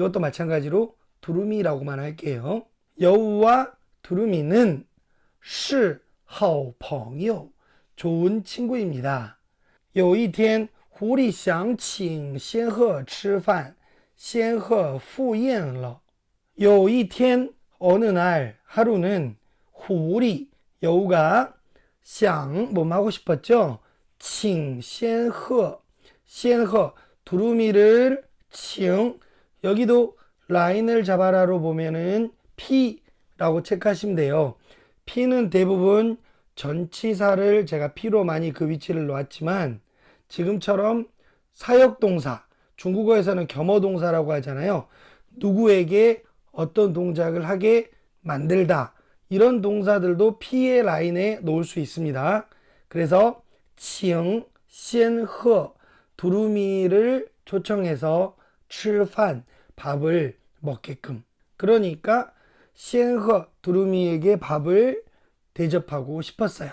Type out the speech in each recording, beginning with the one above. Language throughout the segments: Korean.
이것도 마찬가지로 두루미라고만 할게요. 여우와 두루미는 是好朋友 좋은 친구입니다. 有一天，狐狸想请仙鹤吃饭，仙鹤赴宴了。有一天，어느날하루는狐狸여우가想뭐하고싶었죠请仙鹤，仙鹤두루미를 칭 여기도 라인을 잡아라로 보면은 피라고 체크하시면 돼요. 피는 대부분 전치사를 제가 피로 많이 그 위치를 놓았지만 지금처럼 사역동사 중국어에서는 겸어동사라고 하잖아요. 누구에게 어떤 동작을 하게 만들다 이런 동사들도 피의 라인에 놓을 수 있습니다. 그래서 칭, 仙鹤 두루미를 초청해서 吃饭 밥을 먹게끔 그러니까 仙鹤 두루미에게 밥을 대접하고 싶었어요.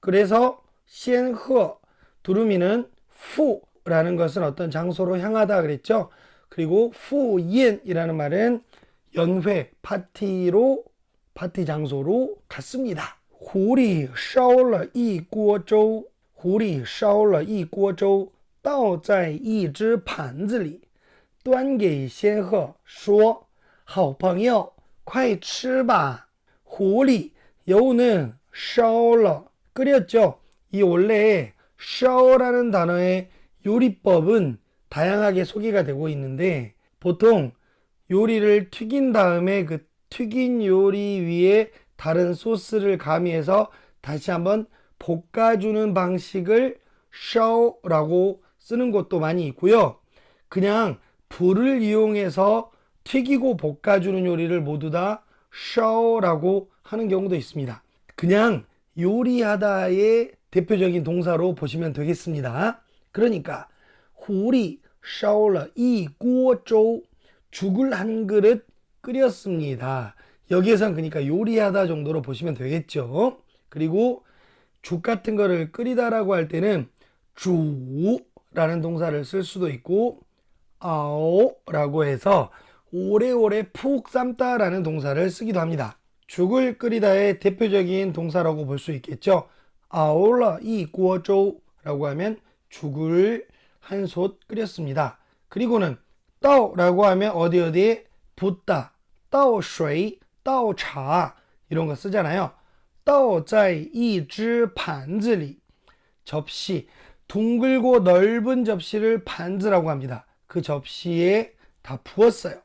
그래서 仙鹤 두루미는 후라는 것은 어떤 장소로 향하다 그랬죠. 그리고 후옌이라는 말은 연회 파티로 파티 장소로 갔습니다. 狐狸烧了一锅粥，狐狸烧了一锅粥，倒在一只盘子里， 端给仙鹤说：“好朋友，快吃吧。”狐狸 여우는 烧了 끓였죠. 이 원래 烧라는 단어의 요리법은 다양하게 소개가 되고 있는데 보통 요리를 튀긴 다음에 그 튀긴 요리 위에 다른 소스를 가미해서 다시 한번 볶아주는 방식을 烧라고 쓰는 곳도 많이 있고요. 그냥 불을 이용해서 튀기고 볶아주는 요리를 모두 다 show라고 하는 경우도 있습니다. 그냥 요리하다의 대표적인 동사로 보시면 되겠습니다. 그러니까 우리 샤오라 이구어조 죽을 한 그릇 끓였습니다. 여기에선 그러니까 요리하다 정도로 보시면 되겠죠. 그리고 죽 같은 거를 끓이다라고 할 때는 주라는 동사를 쓸 수도 있고 아오라고 해서 오래오래 푹 삶다라는 동사를 쓰기도 합니다. 죽을 끓이다의 대표적인 동사라고 볼 수 있겠죠. 아올라 이 구어조라고 하면 죽을 한 솥 끓였습니다. 그리고는 따오라고 하면 어디 어디에 붓다, 따오水, 따오茶 이런 거 쓰잖아요. 倒在一只盘子里 접시 둥글고 넓은 접시를 반즈라고 합니다. 그 접시에 다 부었어요.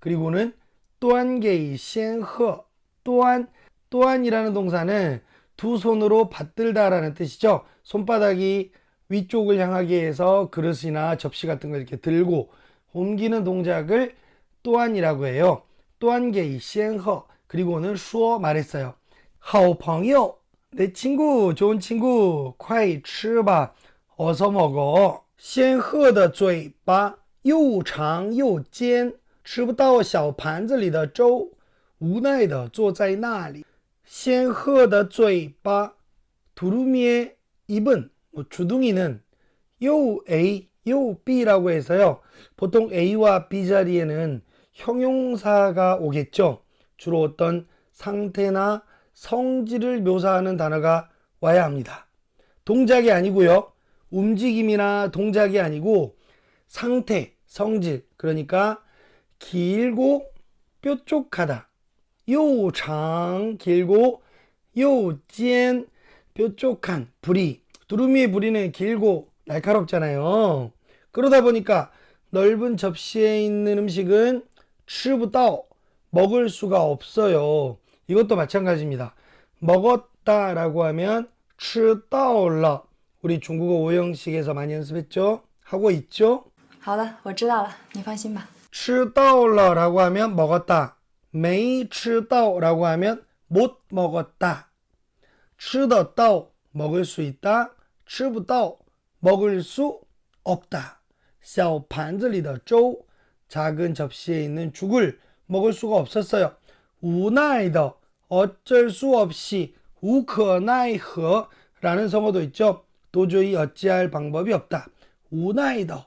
그리고는 또한게이仙鹤 또한 또한이라는 동사는 두 손으로 받들다라는 뜻이죠. 손바닥이 위쪽을 향하게 해서 그릇이나 접시 같은 걸 이렇게 들고 옮기는 동작을 또한이라고 해요. 또한게이 仙鹤 그리고는 수어 말했어요. 好朋友, 내 친구, 좋은 친구, 快吃吧, 어서 먹어. 仙鹤的嘴巴 又长又尖，吃不到小盘子里的粥，无奈的坐在那里。仙鹤的嘴巴 두루미의 입은 뭐 주둥이는 요 A, 요 B라고 해서요. 보통 A와 B 자리에는 형용사가 오겠죠. 주로 어떤 상태나 성질을 묘사하는 단어가 와야 합니다. 동작이 아니고요. 움직임이나 동작이 아니고 상태, 성질 그러니까 길고 뾰족하다. 요장 길고 요젠 뾰족한 부리. 두루미의 부리는 길고 날카롭잖아요. 그러다 보니까 넓은 접시에 있는 음식은 추부다오. 먹을 수가 없어요. 이것도 마찬가지입니다. 먹었다 라고 하면 추떠올라. 우리 중국어 오형식에서 많이 연습했죠? 하고 있죠? 好了，我知道了，你放心吧。 吃到了라고 하면 먹었다. 没吃到라고 하면 못 먹었다. 吃得到 먹을 수 있다. 吃不到 먹을 수 없다. 小盘子里的粥 작은 접시에 있는 죽을 먹을 수가 없었어요. 无奈的 어쩔 수 없이 无可奈何 라는 성어도 있죠. 도저히 어찌할 방법이 없다. 无奈的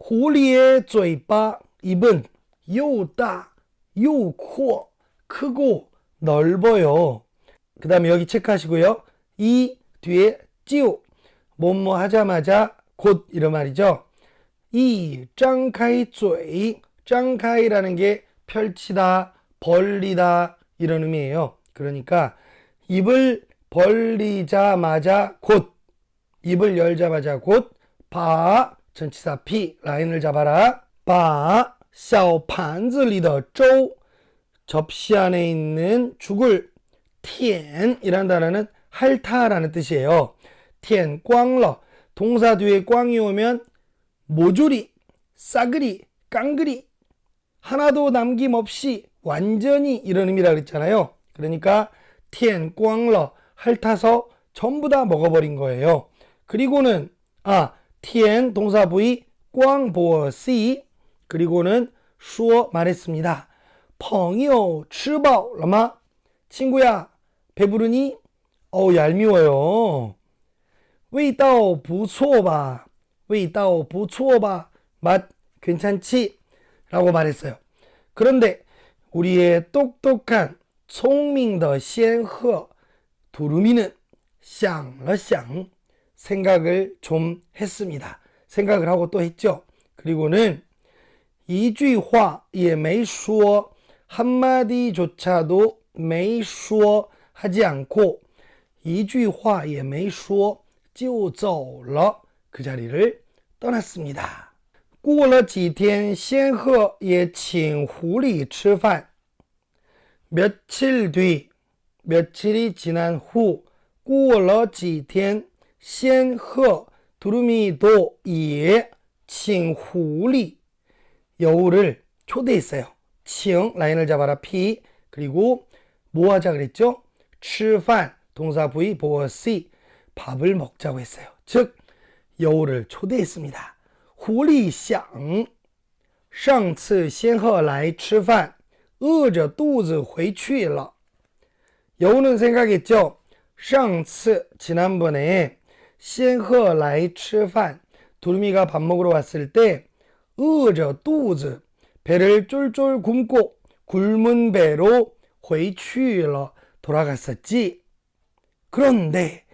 狐狸嘴巴입은又大又阔，크고 넓어요. 그 다음에 여기 체크하시고요. 이 뒤에 찌우 뭐뭐 하자마자 곧 이런 말이죠. 이 짱카이 쯔이 짱카이라는 게 펼치다 벌리다 이런 의미예요. 그러니까 입을 벌리자마자 곧 입을 열자마자 곧바 전치사 피 라인을 잡아라. 바 小盘子里的粥 접시 안에 있는 죽을 舔이란 단어는 핥다라는 뜻이에요. 舔光了 동사 뒤에 꽝이 오면 모조리, 싸그리, 깡그리 하나도 남김없이 완전히 이런 의미라 그랬잖아요. 그러니까 舔光了 핥아서 전부 다 먹어버린 거예요. 그리고는 아, 舔 동사 부위 꽝보시 그리고는 수어 말했습니다. 朋友吃饱了吗? 친구야, 배부르니? 어우, 얄미워요. 味道不错吧?味道不错吧? 맛 괜찮지? 라고 말했어요. 그런데 우리의 똑똑한 聪明的仙鹤 두루미는 想了想 생각을 좀 했습니다. 생각을 하고 또 했죠. 그리고는 一句话也没说 한마디조차도 没说 하지 않고 一句话也没说就走了. 그 자리를 떠났습니다. 过了几天,仙鹤也请狐狸吃饭. 며칠 뒤, 며칠이 지난 후, 过了几天, 仙鹤 두루미도 예, 请狐狸 여우를 초대했어요. 칭 라인을 잡아라 피 그리고 뭐 하자 그랬죠? 吃饭 동사 부위 보어시 밥을 먹자고 했어요. 즉 여우를 초대했습니다. 狐狸想上次仙鹤来吃饭饿着肚子回去了 여우는 생각했죠. 上次 지난번에 仙鹤来吃饭 두루미가 밥 먹으러 왔을 때饿着肚子 배를 쫄쫄 굶고 굶은 배로 回去了 돌아갔었지. 그런데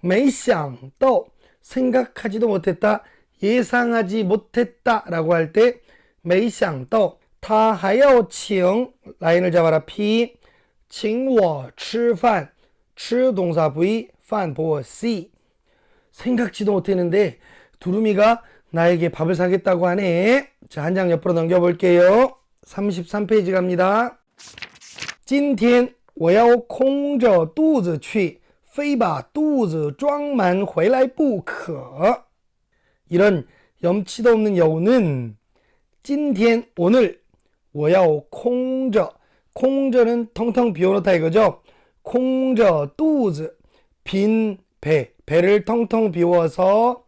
没想到 생각하지도 못했다 예상하지 못했다라고 할 때 没想到他还要请 라인을 잡아라 피 请我吃饭吃 동사 부위 饭 보어 C 생각지도 못했는데 두루미가 나에게 밥을 사겠다고 하네. 자, 한 장 옆으로 넘겨볼게요. 33페이지 갑니다. 今天我要空着肚子去，非把肚子装满回来不可. 이런 염치도 없는 여우는 今天 오늘 我要空着 空着는 텅텅 비워놓다 이거죠. 空着肚子 빈 배, 배를 텅텅 비워서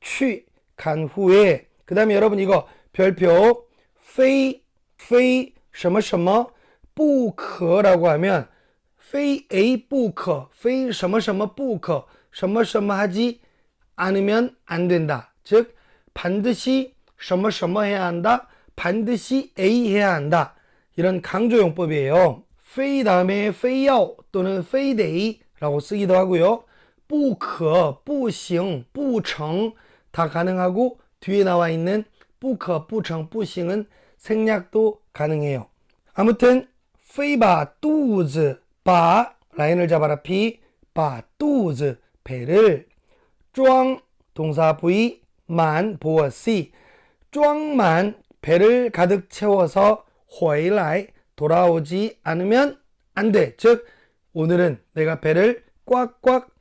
去간 후에 그 다음에 여러분 이거 별표 非非什么什么不可라고 하면 非 A 不可非什么什么不可什么什么하지 않으면 안 된다. 즉 반드시 什么什么해야 한다. 반드시 A 해야 한다. 이런 강조용법이에요. 非 다음에 非要 또는 非得라고 쓰기도 하고요. 뿌커, 뿌싱, 뿌청 다 가능하고 뒤에 나와 있는 뿌커, 뿌청, 뿌싱은 생략도 가능해요. 아무튼 페이바 뚜즈 바 라인을 잡아라 피, 바 뚜즈 배를 쫑 동사 부위 만 보어 시 쫑만 배를 가득 채워서 회라이 돌아오지 않으면 안 돼. 즉 오늘은 내가 배를 꽉꽉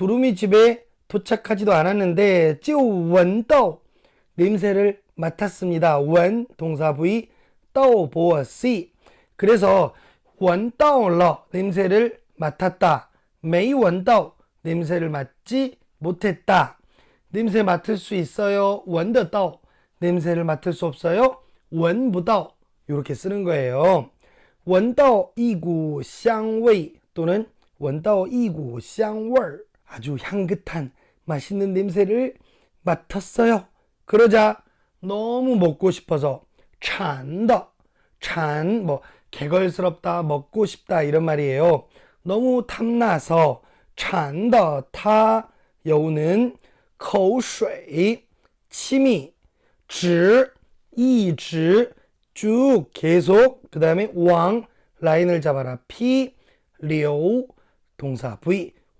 두루미 집에 도착하지도 않았는데 찌원떠 냄새를 맡았습니다. 원 동사 부위 떠 보았시 그래서 원떠러 냄새를 맡았다. 메이 원떠 냄새를 맡지 못했다. 냄새 맡을 수 있어요. 원더떠 냄새를 맡을 수 없어요. 원부떠 이렇게 쓰는 거예요. 원떠 이구 샹웨이 또는 원떠 이구 샹월 아주 향긋한 맛있는 냄새를 맡았어요. 그러자 너무 먹고 싶어서 찬다. 찬, 뭐, 개걸스럽다, 먹고 싶다, 이런 말이에요. 너무 탐나서 찬다, 타, 여우는 口水, 침이, 直, 一直, 쭉, 계속, 그 다음에 왕, 라인을 잡아라. 피, 流, 동사 V,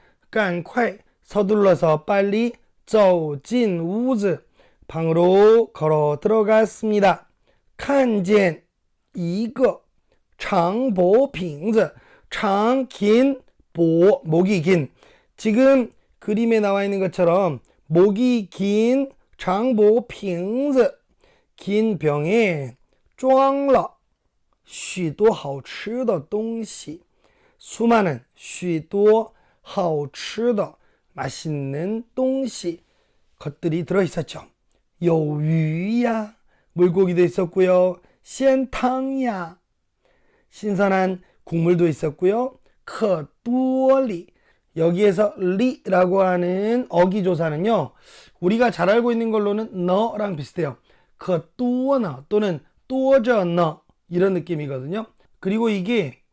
赶快 서둘러서 빨리 走进屋子 방으로 걸어 들어갔습니다. 看见一个长薄瓶子, 장, 긴, 보, 목이 긴. 지금 그림에 나와 있는 것처럼 목이 긴 장보 瓶子, 긴 병에 装了许多好吃的东西. 수많은 许多 하오츠더 맛있는 똥시 것들이 들어있었죠. 요유야 물고기도 있었고요. 셴탕야 신선한 국물도 있었고요. 커뚜리 여기에서 리라고 하는 어기 조사는요. 우리가 잘 알고 있는 걸로는 너랑 비슷해요. 커뚜어너 또는 또저너 이런 느낌이거든요. 그리고 이게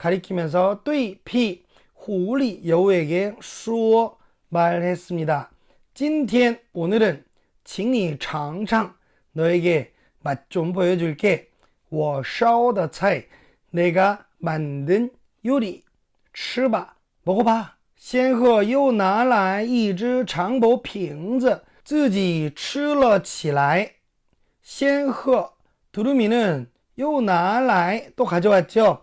가리키면서 对 피狐狸 여우에게 说 말했습니다. 今天 오늘은 请你尝尝 너에게 맛 좀 보여줄게. 我烧的菜 내가 만든 요리 吃吧 먹어봐. 仙鹤又拿来一只长薄瓶子，自己吃了起来。仙鹤 두루미는 又拿来 또 가져왔죠.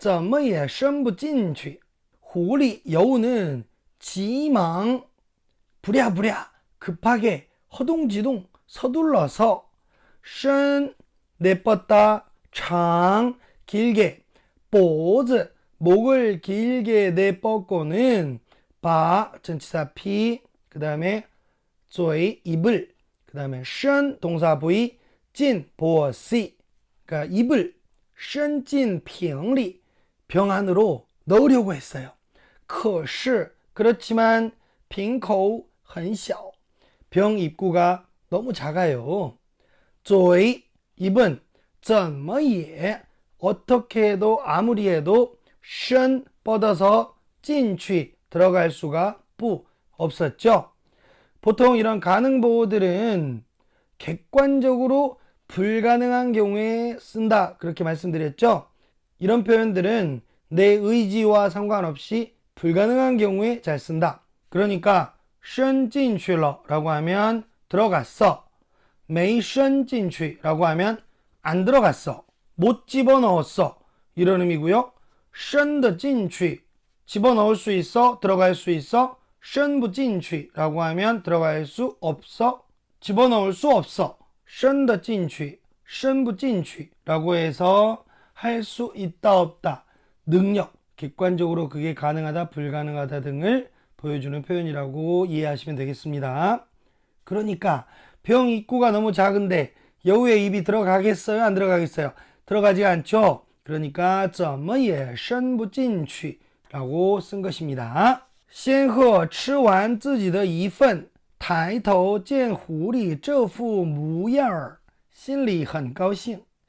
怎么也伸不进去。狐狸 여우는 지망 부랴부랴 급하게 허둥지둥 서둘러서 신 내뻗다 장 길게 보즈 목을 길게 내뻗고는 바 전치사 피 그다음에 嘴 입을 그다음에 身 동사 부위 进 보어 시 그러니까 입을 伸进瓶里 병 안으로 넣으려고 했어요. 可是 그렇지만 瓶口很小 병 입구가 너무 작아요. 嘴 입은 怎么也 어떻게 해도 아무리 해도 身 뻗어서 进去 들어갈 수가 不 없었죠. 보통 이런 가능 보호들은 객관적으로 불가능한 경우에 쓴다. 그렇게 말씀드렸죠. 이런 표현들은 내 의지와 상관없이 불가능한 경우에 잘 쓴다. 그러니까 伸进去了 라고 하면 들어갔어. 没伸进去 라고 하면 안 들어갔어. 못 집어넣었어. 이런 의미고요. 伸的进去 집어넣을 수 있어. 들어갈 수 있어. 伸不进去 라고 하면 들어갈 수 없어. 집어넣을 수 없어. 伸的进去,伸不进去 라고 해서 할 수 있다 없다. 능력, 객관적으로 그게 가능하다 불가능하다 등을 보여주는 표현이라고 이해하시면 되겠습니다. 그러니까 병 입구가 너무 작은데 여우의 입이 들어가겠어요? 안 들어가겠어요? 들어가지 않죠? 그러니까 怎么也伸不进去 라고 쓴 것입니다. 仙鹤吃完自己的一份，抬头见狐狸这副模样儿，心里很高兴。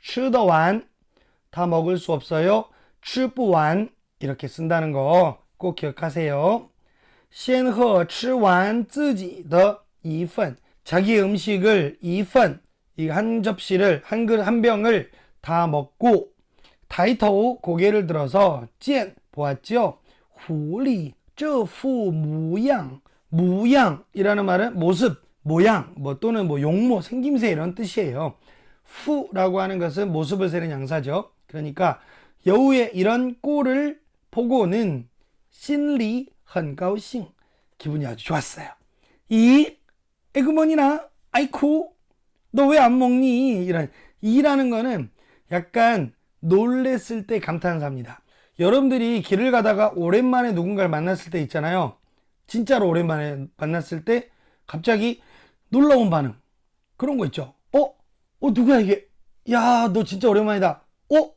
吃得完. 다 먹을 수 없어요. 吃不完. 이렇게 쓴다는 거 꼭 기억하세요. 仙鹤吃完自己的一份 자기 음식을 一份 이 한 접시를 한 그릇 한 병을 다 먹고 다이토 고개를 들어서 见 보았죠. 狐狸这副模样 무양이라는 말은 모습, 모양, 뭐 또는 뭐 용모, 생김새 이런 뜻이에요. 후라고 하는 것은 모습을 세는 양사죠. 그러니까 여우의 이런 꼴을 보고는 신리 헌가우싱 기분이 아주 좋았어요. 이 에그머니나 아이쿠 너 왜 안 먹니? 이런 이라는 거는 약간 놀랬을 때 감탄사입니다. 여러분들이 길을 가다가 오랜만에 누군가를 만났을 때 있잖아요. 진짜로 오랜만에 만났을 때 갑자기 놀라운 반응 그런 거 있죠. 어? 어, 누구야 이게? 야, 너 진짜 오랜만이다. 어?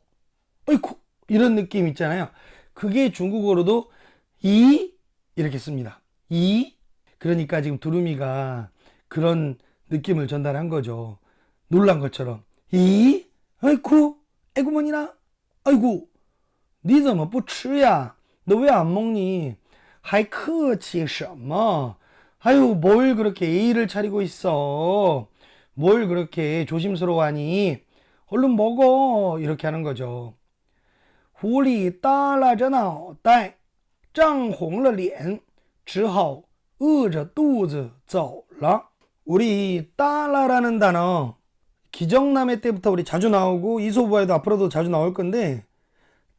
어이쿠. 이런 느낌 있잖아요. 그게 중국어로도 이 이렇게 씁니다. 이 그러니까 지금 두루미가 그런 느낌을 전달한 거죠. 놀란 것처럼 이 아이쿠 에구머니나 아이고 니怎么不吃呀? 너 왜 안 먹니? 还客气什么? 아유 뭘 그렇게 예의를 차리고 있어? 뭘 그렇게 조심스러워하니? 얼른 먹어 이렇게 하는 거죠. 狐狸耷拉着脑袋，涨红了脸，只好饿着肚子走了。 우리 따라라는 단어 기정남의 때부터 우리 자주 나오고 이소부에도 앞으로도 자주 나올 건데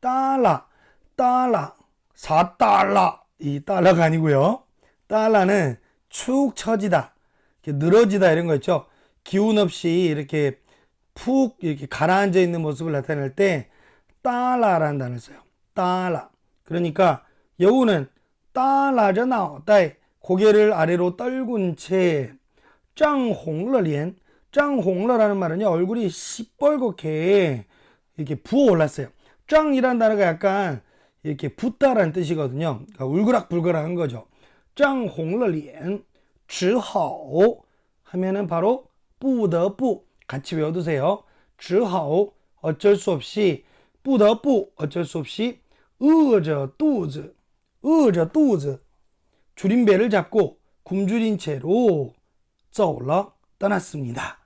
따라 따라 4달러 이 달러가 아니고요 달러는 축 처지다 이렇게 늘어지다 이런 거 있죠 기운 없이 이렇게 푹 이렇게 가라앉아 있는 모습을 나타낼 때 따라라는 단어를 써요 따라 그러니까 여우는 따라져 나오다에 고개를 아래로 떨군 채 짱홍러리엔 짱홍러라는 말은요 얼굴이 시뻘겋게 이렇게 부어 올랐어요. 짱이라는 단어가 약간 이렇게 붓다라는 뜻이거든요. 그러니까 울그락불그락한 거죠. 짱홍러리엔 只好 하면은 바로 不得不 같이 외워두세요. 只好 어쩔 수 없이 不得不 어쩔 수 없이 饿着肚子饿着肚子 줄인 배를 잡고 굶주린 채로 走了 떠났습니다.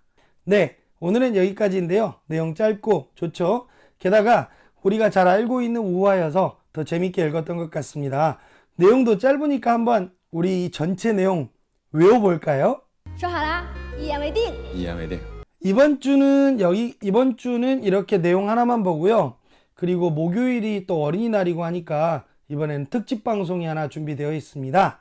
네, 오늘은 여기까지인데요. 내용 짧고 좋죠? 게다가 우리가 잘 알고 있는 우화여서 더 재밌게 읽었던 것 같습니다. 내용도 짧으니까 한번 우리 이 전체 내용 외워볼까요? 说好啦， 이하매딘 이하매딘 이번 주는 여기 이번 주는 이렇게 내용 하나만 보고요. 그리고 목요일이 또 어린이날이고 하니까 이번엔 특집 방송이 하나 준비되어 있습니다.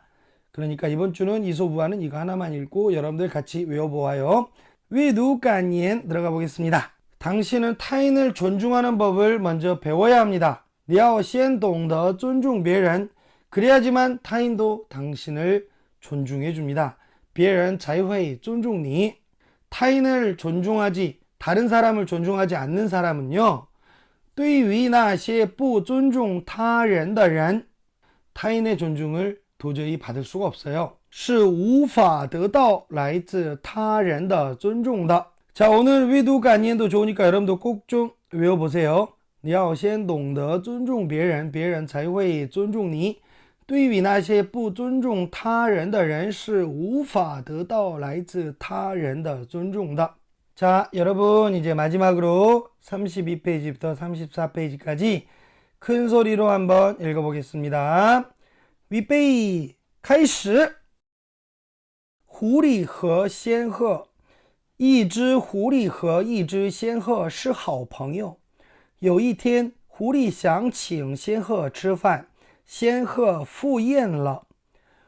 그러니까 이번 주는 이소부와는 이거 하나만 읽고 여러분들 같이 외워보아요. 위 누가니엔 들어가 보겠습니다. 당신은 타인을 존중하는 법을 먼저 배워야 합니다. 니아오시엔동더 존중 베런 그래야지만 타인도 당신을 존중해 줍니다. 别人才会尊重你. 타인을 존중하지 다른 사람을 존중하지 않는 사람은요. 对于那些不尊重他人的人 타인의 존중을 도저히 받을 수가 없어요. 是无法得到来自他人的尊重的. 자, 오늘 위두 간니도 좋으니까 여러분도 꼭 좀 외워보세요. 你要先懂得尊重别人，别人才会尊重你。 对于那些不尊重他人的人，是无法得到来自他人的尊重的。 자, 여러분 이제 마지막으로 32페이지부터 34페이지까지 큰 소리로 한번 읽어보겠습니다. 위페이 开始.狐狸和仙鹤，一只狐狸和一只仙鹤是好朋友。有一天，狐狸想请仙鹤吃饭， 仙鹤赴宴了。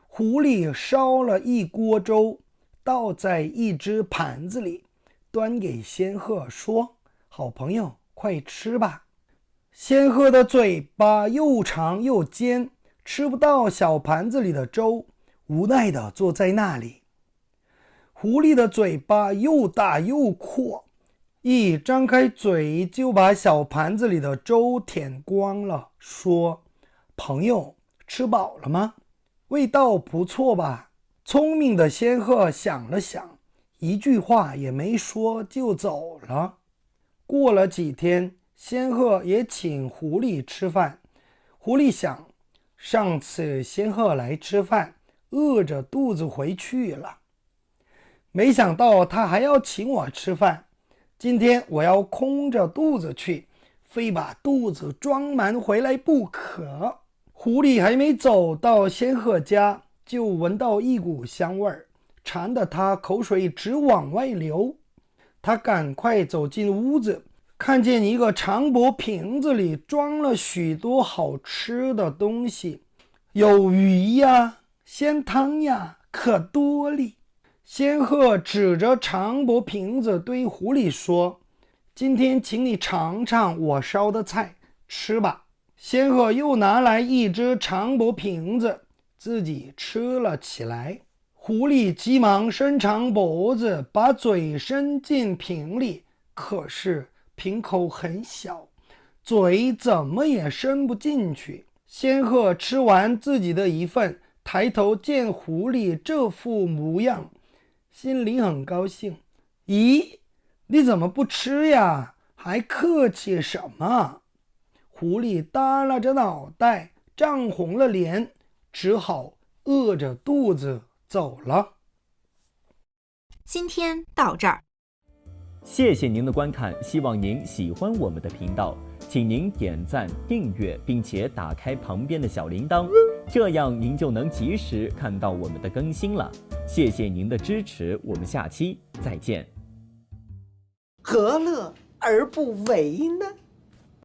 狐狸烧了一锅粥，倒在一只盘子里，端给仙鹤说：“好朋友，快吃吧。”仙鹤的嘴巴又长又尖，吃不到小盘子里的粥，无奈地坐在那里。狐狸的嘴巴又大又阔，一张开嘴就把小盘子里的粥舔光了，说：“朋友，吃饱了吗？味道不错吧？”聪明的仙鹤想了想，一句话也没说就走了。过了几天，仙鹤也请狐狸吃饭。狐狸想，上次仙鹤来吃饭，饿着肚子回去了。没想到他还要请我吃饭，今天我要空着肚子去，非把肚子装满回来不可。狐狸还没走到仙鹤家，就闻到一股香味儿，馋得他口水直往外流。他赶快走进屋子，看见一个长脖瓶子里装了许多好吃的东西，有鱼呀、鲜汤呀，可多哩。仙鹤指着长脖瓶子对狐狸说：“今天请你尝尝我烧的菜，吃吧。”仙鹤又拿来一只长脖瓶子，自己吃了起来。狐狸急忙伸长脖子，把嘴伸进瓶里，可是瓶口很小，嘴怎么也伸不进去。仙鹤吃完自己的一份，抬头见狐狸这副模样。心里很高兴。咦，你怎么不吃呀？还客气什么？狐狸耷拉着脑袋，涨红了脸，只好饿着肚子走了。今天到这儿。谢谢您的观看，希望您喜欢我们的频道，请您点赞、订阅，并且打开旁边的小铃铛，这样您就能及时看到我们的更新了。谢谢您的支持，我们下期再见。何乐而不为呢？